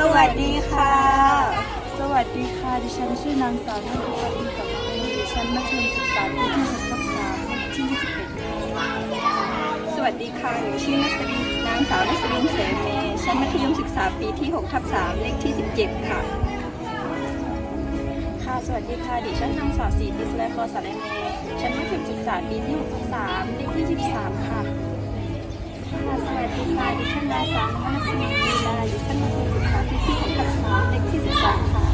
สวัสดีค่ะ สวัสดีค่ะ ดิฉันชื่อนางสาวนัทพัฒน์อินทร์ดิฉันมัธยมศึกษาปีที่หกทับสามที่ยี่สิบเอ็ดสวัสดีค่ะหนูชื่อนัสรินนางสาวนัสรินเสเมชั้นมัธยมศึกษาปีที่6ทับ3เลขที่ 17 ค่ะ ค่ะ สวัสดีค่ะ ดิฉันนางสาวศรีติสและคอสารเมชั้นมัธยมศึกษาปีที่หกทับสามเลขที่ยี่สามค่ะ ดีค่ะดิฉันนางสาวนวนัสรินลีลาอยู่ชั้นมัธยมศึกษาปีที่6ทับ3เลขที่12ค่ะ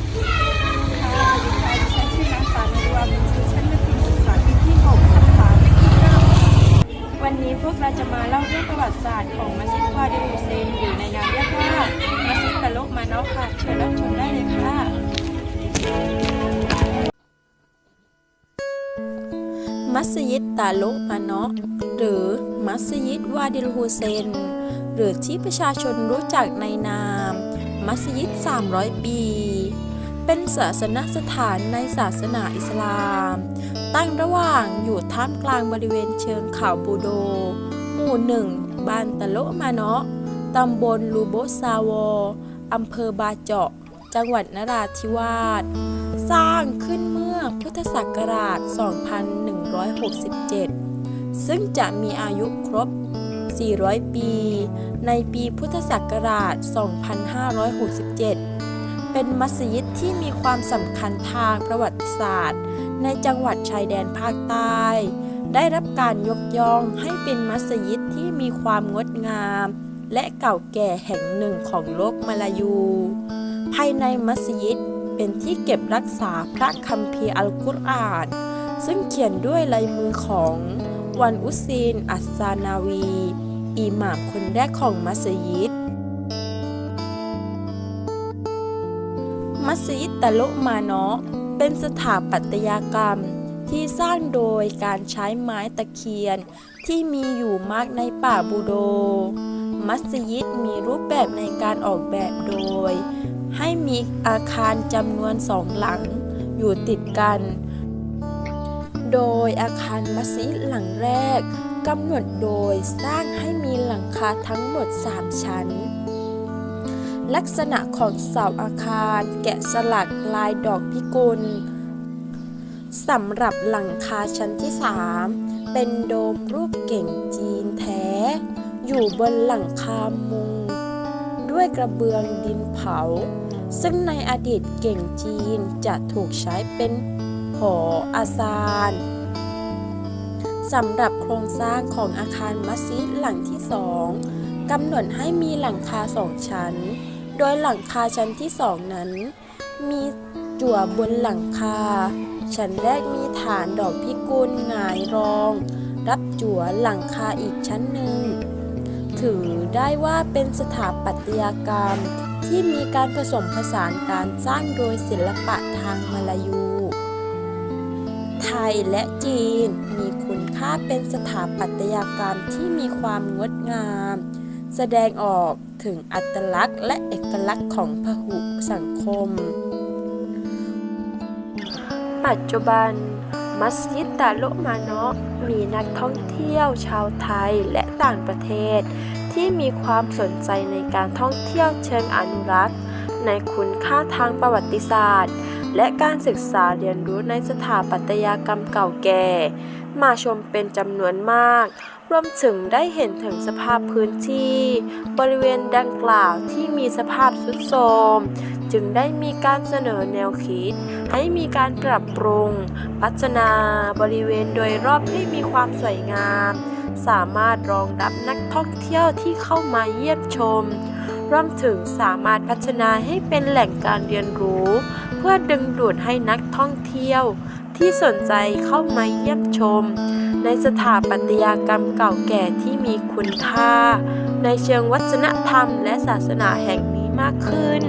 ค่ะสวัสดีค่ะดิฉันชื่อนางสาวนวบุญชูชั้นมัธยมศึกษาปีที่6ทับ3เลขที่9ค่ะวันนี้พวกเราจะมาเล่าเรื่องประวัติศาสตร์ของมัสยิดวาดิลฮุเซนหรือในนามเรียกว่ามัสยิดตะลุกมาเนาะค่ะเชิญรับชมได้เลยค่ะมัสยิดตาโลมาเนะหรือมัสยิดวาดิลฮูเซน หรือที่ประชาชนรู้จักในนาม มัสยิด 300 ปี เป็นศาสนสถานในศาสนาอิสลาม ตั้งระหว่างอยู่ท่ามกลางบริเวณเชิงเขาบูโด หมู่หนึ่งบ้านตะโลมาเนะตำบลลูโบซาวออำเภอบาเจาะ จังหวัดนราธิวาส สร้างขึ้นเมื่อพุทธศักราช 2167 ซึ่งจะมีอายุครบ 400 ปี ในปีพุทธศักราช 2567 เป็นมัสยิดที่มีความสำคัญทางประวัติศาสตร์ ในจังหวัดชายแดนภาคใต้ ได้รับการยกย่องให้เป็นมัสยิดที่มีความงดงาม และเก่าแก่แห่งหนึ่งของโลกมาลายู ภายในมัสยิดเป็นที่เก็บรักษาพระคัมภีร์อัลกุรอานซึ่งเขียนด้วยลายมือของวันอุซีน อัสซานาวี อิหม่ามคนแรกของมัสยิด มัสยิดตะโลมาเนาะเป็นสถาปัตยกรรมที่สร้างโดยการใช้ไม้ตะเคียนที่มีอยู่มากในป่าบูโด มัสยิดมีรูปแบบในการออกแบบโดย ให้มีอาคารจำนวนสองหลังอยู่ติดกัน โดยอาคารมัสยิดหลังแรก กำหนดโดยสร้างให้มีหลังคาทั้งหมด 3 ชั้น ลักษณะของเสาอาคารแกะสลักลายดอกพิกลสำหรับหลังคาชั้นที่ 3 เป็นโดมรูปเก่งจีนแท้ อยู่บนหลังคามุง ด้วยกระเบื้องดินเผา ซึ่งในอดีตเก่งจีนจะถูกใช้เป็นหออาซาน สำหรับโครงสร้างของอาคารมัสยิดหลังที่สองกำหนดให้มีหลังคาสองชั้น โดยหลังคาชั้นที่สองนั้น มีจั่วบนหลังคา ชั้นแรกมีฐานดอกพิกุลหงายรอง รับจั่วหลังคาอีกชั้นหนึ่ง ถือได้ว่าเป็นสถาปัตยกรรมที่มีการผสมผสานการสร้างโดยศิลปะทางมาลายู ไทยและจีน มีคุณค่าเป็นสถาปัตยกรรมที่มีความงดงาม แสดงออกถึงอัตลักษณ์และเอกลักษณ์ของพหุสังคม ปัจจุบัน มัสยิดตาโลมาเนะมีนักท่องเที่ยวชาวไทยและต่างประเทศ ที่มีความสนใจในการท่องเที่ยวเชิงอนุรักษ์ ในคุณค่าทางประวัติศาสตร์ และการศึกษาเรียนรู้ในสถาปัตยกรรมเก่าแก่ มาชมเป็นจำนวนมาก รวมถึงได้เห็นถึงสภาพพื้นที่ บริเวณดังกล่าวที่มีสภาพทรุดโทรมจึงได้มีการเสนอแนวคิด ให้มีการปรับปรุง พัฒนาบริเวณโดยรอบให้มีความสวยงาม สามารถรองรับนักท่องเที่ยวที่เข้ามาเยี่ยมชมรวมถึงสามารถพัฒนาให้เป็นแหล่งการเรียนรู้ เพื่อดึงดูดให้นักท่องเที่ยวที่สนใจเข้ามาเยี่ยมชม ในสถาปัตยกรรมเก่าแก่ที่มีคุณค่า ในเชิงวัฒนธรรมและศาสนาแห่งนี้มากขึ้น